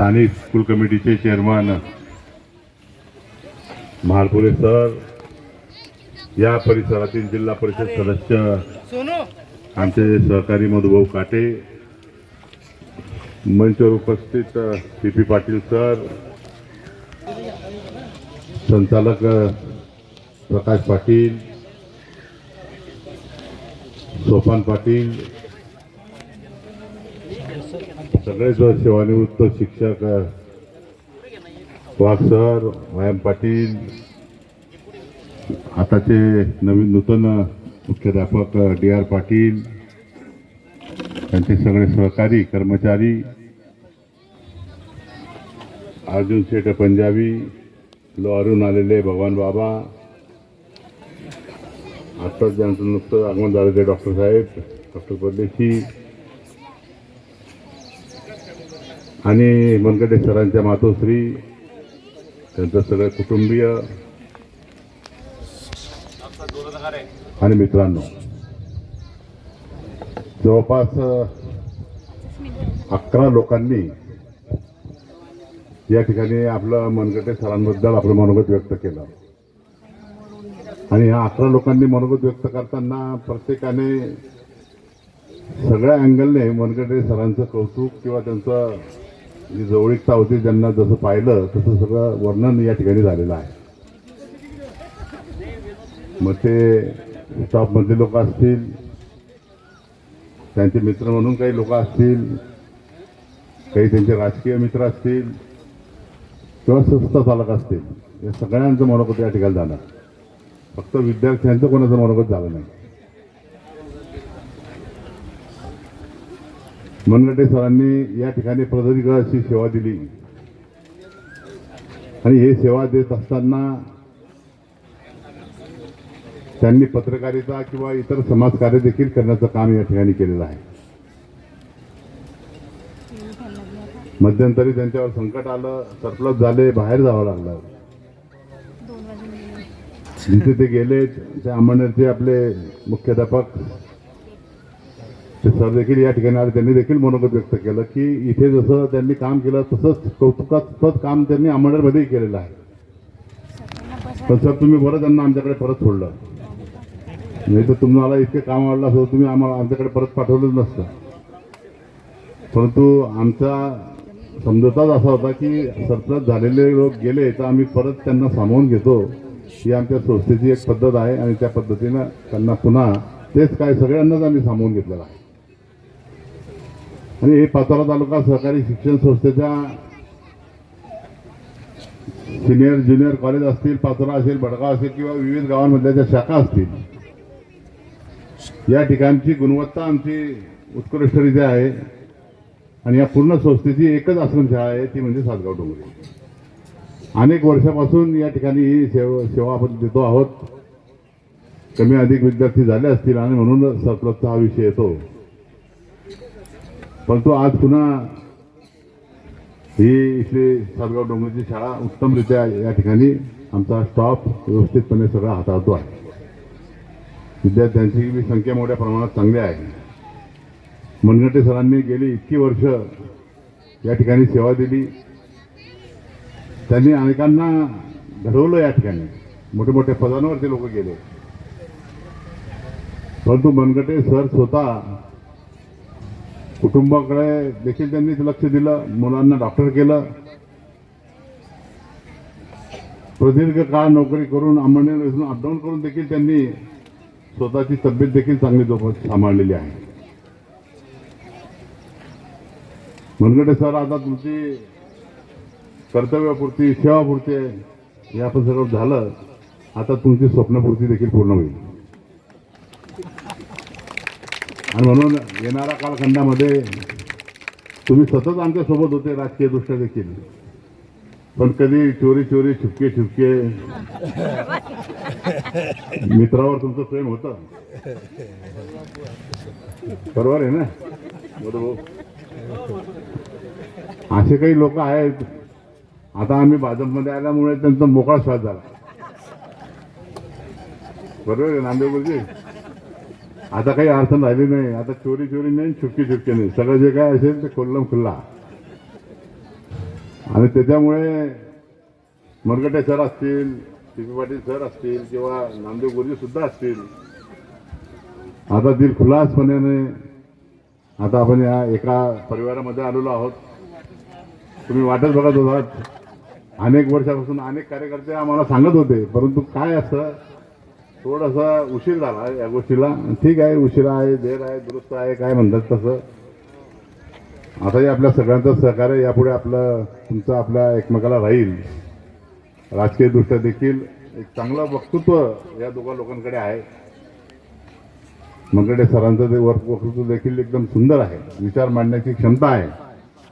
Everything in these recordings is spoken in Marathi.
स्थानिक स्कूल कमिटीचे चेअरमन महालपुरे सर या परिसरातील जिल्हा परिषद सदस्य आमचे सहकारी मधुभाऊ काटे मंचावर उपस्थित पी पी पाटील सर संचालक प्रकाश पाटील सोपान पाटील सगळेच सेवानिवृत्त शिक्षक वाघ सर व्यायाम पाटील आताचे नवीन नूतन मुख्याध्यापक डी आर पाटील त्यांचे सगळे सहकारी कर्मचारी अर्जुन शेठ पंजाबी लोहारून आलेले भगवान बाबा आत्ताच ज्यांचं नुकतं आगमन झालं ते डॉक्टर साहेब डॉक्टर परदेशी आणि मनगटे सरांच्या मातोश्री त्यांचं सगळं कुटुंबीय आणि मित्रांनो. जवळपास अकरा लोकांनी या ठिकाणी आपलं मनगटे सरांबद्दल आपलं मनोगत व्यक्त केलं. आणि ह्या अकरा लोकांनी मनोगत व्यक्त करताना प्रत्येकाने सगळ्या अँगलने मनगटे सरांचं कौतुक किंवा त्यांचं जी जवळीकता होती ज्यांना जसं पाहिलं तसं सगळं वर्णन या ठिकाणी झालेलं आहे. मग ते स्टॉपमधले लोक असतील त्यांचे मित्र म्हणून काही लोक असतील काही त्यांचे राजकीय मित्र असतील किंवा संस्था चालक असतील या सगळ्यांचं मनोगत या ठिकाणी झालं फक्त विद्यार्थ्यांचं कोणाचं मनोगत झालं नाही. मनगटे सरांनी या ठिकाणी प्रदीर्घ अशी सेवा दिली. आणि हे सेवा देत असताना त्यांनी पत्रकारिता किंवा इतर समाजकार्य देखील करण्याचं काम या ठिकाणी केलेलं आहे. मध्यंतरी त्यांच्यावर संकट आलं सरप्लस झाले बाहेर जावं लागलं. जिथे ते गेले त्या अंमळनेरचे आपले मुख्याध्यापक ते सर देखील या ठिकाणी आले. त्यांनी देखील मनोगत व्यक्त केलं की इथे जसं त्यांनी काम केलं तसंच कौतुकास्पद काम त्यांनी अंमळनेरमध्येही केलेलं आहे. पण सर तुम्ही बरं त्यांना आमच्याकडे परत सोडलं. नाही तर तुम्हाला इतके काम आवडलं असं तुम्ही आम्हाला आमच्याकडे परत पाठवलंच नसतं. परंतु आमचा समजोताच असा होता की सरप्लस झालेले लोक गेले तर आम्ही परत त्यांना सामावून घेतो. ही आमच्या संस्थेची एक पद्धत आहे आणि त्या पद्धतीनं त्यांना पुन्हा तेच काय सगळ्यांनाच आम्ही सामावून घेतलेलं आहे. आणि हे पाचोरा तालुका सहकारी शिक्षण संस्थेच्या सिनियर ज्युनियर कॉलेज असतील पाचोरा असेल भडगाव असेल किंवा विविध गावांमधल्या ज्या शाखा असतील या ठिकाणची गुणवत्ता आमची उत्कृष्टरित्या आहे. आणि या पूर्ण संस्थेची एकच आश्रमशाळा आहे ती म्हणजे सातगाव डोंगरी. अनेक वर्षापासून या ठिकाणी ही सेव सेवा आपण देतो आहोत. कमी अधिक विद्यार्थी झाले असतील आणि म्हणून सरप्लसचा हा विषय येतो. परंतु आज पुन्हा ही इथली सातगाव डोंगरीची शाळा उत्तमरित्या या ठिकाणी आमचा स्टॉफ व्यवस्थितपणे सगळा हाताळतो आहे. विद्यार्थ्यांची बी संख्या मोठ्या प्रमाणात चांगली आहे. मनगटे सरांनी गेली इतकी वर्ष या ठिकाणी सेवा दिली. त्यांनी अनेकांना घडवलं या ठिकाणी. मोठे मोठ्या पदांवर ते लोक गेले. परंतु मनगटे सर स्वतः कुटुंबाकडे देखील त्यांनीच लक्ष दिलं मुलांना डॉक्टर केलं. प्रदीर्घ काळ नोकरी करून अंमळनेर इथून अपडाऊन करून देखील त्यांनी स्वतःची तब्येत देखील चांगली जोपास सांभाळलेली आहे. मनगटे सर आता तुमची कर्तव्यपूर्ती सेवापूर्ती हे आपण सगळं झालं आता तुमची स्वप्नपूर्ती देखील पूर्ण होईल. आणि म्हणून येणाऱ्या कालखंडामध्ये तुम्ही सतत आमच्यासोबत होते राजकीय दृष्ट्या देखील. पण कधी चोरी चोरी छुपके छुपके. मित्रावर तुमचं प्रेम होतं. बरोबर आहे ना? बरोबर. असे काही लोक आहेत. आता आम्ही भाजपमध्ये आल्यामुळे त्यांचा मोकळा श्वास झाला. बरोबर आहे नांदेडमध्ये आता काही अडचण राहिली नाही. आता चोरी चोरी नाही छुपकी छुपकी नाही. सगळं जे काय असेल ते खुल्लम खुल्ला. आणि त्याच्यामुळे मरगटे सर असतील सी पी पाटील सर असतील किंवा नामदेव गुरुजी सुद्धा असतील आता दिल दिलखुलासपणे आता आपण या एका परिवारामध्ये आलेलो आहोत. तुम्ही वाटच बघत होतात. अनेक वर्षापासून अनेक कार्यकर्ते आम्हाला सांगत होते परंतु काय असं? थोडासा उशीर झाला या गोष्टीला. ठीक आहे उशीर आहे देर आहे दुरुस्त आहे काय म्हणतात तसं. आताही आपल्या सगळ्यांचं सहकार्य यापुढे आपलं तुमचं आपल्या एकमेकाला राहील. राजकीयदृष्ट्या देखील एक चांगलं वक्तृत्व या दोघा लोकांकडे आहे. मंगडे सरांचं ते वर्क वक्तृत्व देखील एकदम सुंदर आहे. विचार मांडण्याची क्षमता आहे.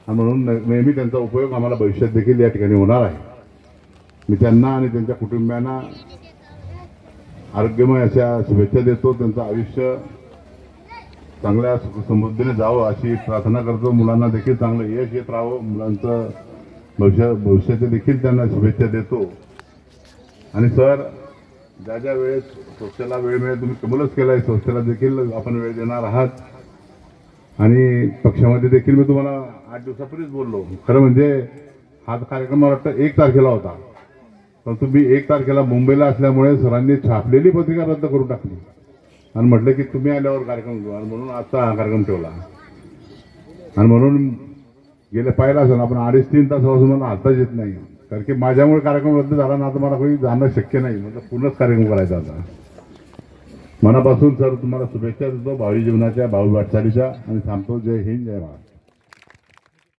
आणि म्हणून नेहमी त्यांचा उपयोग आम्हाला भविष्यात देखील या ठिकाणी होणार आहे. मी त्यांना आणि त्यांच्या कुटुंबियांना आरोग्यमय अशा शुभेच्छा देतो त्यांचं आयुष्य चांगल्या समृद्धीने जावं अशी प्रार्थना करतो. मुलांना देखील चांगलं यश येत राहावं. मुलांचं भविष्य भविष्याचे देखील त्यांना शुभेच्छा देतो. आणि सर ज्या ज्या वेळेस संस्थेला वेळ मिळेल तुम्ही कबूलच केला आहे संस्थेला देखील आपण वेळ देणार आहात. आणि पक्षामध्ये देखील मी तुम्हाला आठ दिवसापूर्वीच बोललो. खरं म्हणजे हा कार्यक्रम मला वाटतं एक तारखेला होता. परंतु मी एक तारखेला मुंबईला असल्यामुळे सरांनी छापलेली पत्रिका रद्द करून टाकली. आणि म्हटलं की तुम्ही आल्यावर कार्यक्रम घेऊ. आणि म्हणून आजचा हा कार्यक्रम ठेवला. आणि म्हणून गेले पाहिलं असेल आपण अडीच तीन तासापासून मला हालताच येत नाही. कारण की माझ्यामुळे कार्यक्रम रद्द झाला ना आता मला काही जाणं शक्य नाही. म्हणजे पूर्णच कार्यक्रम करायचा आता. मनापासून सर तुम्हाला शुभेच्छा देतो. भावी जीवनाच्या भावी वाटचालीच्या. आणि थांबतो जय हिंद जय महाराज